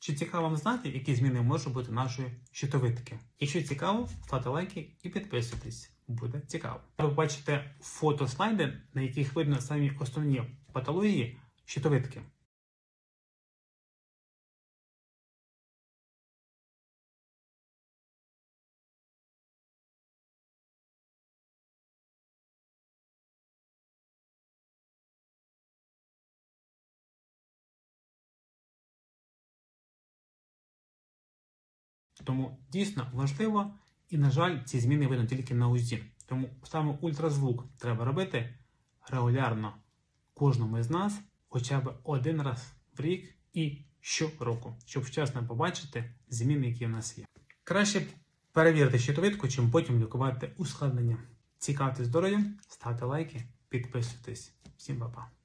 Чи цікаво вам знати, які зміни можуть бути нашої щитовидки? Якщо цікаво, ставте лайки і підписуйтесь. Буде цікаво. Ви бачите фотослайди, на яких видно самі основні патології щитовидки. Тому дійсно важливо, і, на жаль, ці зміни видно тільки на УЗІ. Тому саме ультразвук треба робити регулярно кожному із нас, хоча б один раз в рік і щороку, щоб вчасно побачити зміни, які в нас є. Краще перевірити щитовидку, чим потім лікувати ускладнення. Цікавте здоров'ям, ставте лайки, підписуйтесь. Всім па-па.